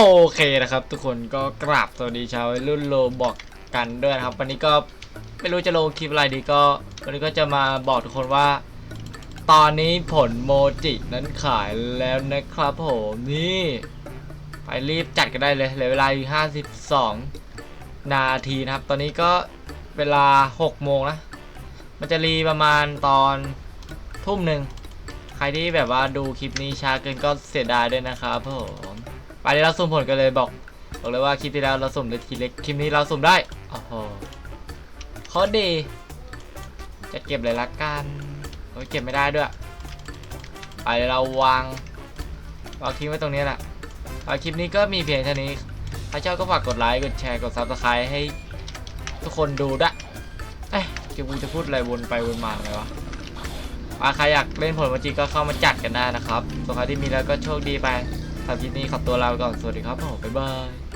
โอเคนะครับ ทุกคนก็กราบสวัสดีชาวรุ่นโลบอกกันด้วยนะครับ วันนี้ก็ไม่รู้จะลงคลิปอะไรดีก็วันนี้ก็จะมาบอกทุกคนว่า ตอนนี้ผลโมจินั้นขายแล้วนะครับผมนี่ไปรีบจัดกันได้เลยเหลือเวลาอีก52 นาทีนะครับ ตอนนี้ก็เวลา 6 โมงนะ มันจะรีประมาณตอนทุ่มหนึ่งใครที่แบบว่าดูคลิปนี้ช้าเกินก็เสียดายด้วยนะครับผม เดี๋ยวเราสุ่มผลกันเลยบอกบอกเลยว่าคลิปที่แล้วเราสุ่มได้ทีเล็กคลิปนี้เราสุ่มได้โอ้โหคตรดีจะเก็บเลยละกันโอ้ยเก็บไม่ได้ด้วยไปเดียวเราวางวางทิ้งไว้ตรงนี้แหละเอาคลิปนี้ก็มีเพียงเท่านี้ถ้าชอบก็ฝากกดไลค์กดแชร์กดซับสไครต์ให้ทุกคนดูด้วยเอ้ยจะกูจะพูดอะไรวนไปวนมาเลยวะใครอยากเล่นผลมาจีก็เข้ามาจัดกันได้นะครับส่วนใครที่มีแล้วก็โชคดีไป ครับคลิปนี้ขอตัวลาไปก่อน สวัสดีครับผมบ๊ายบาย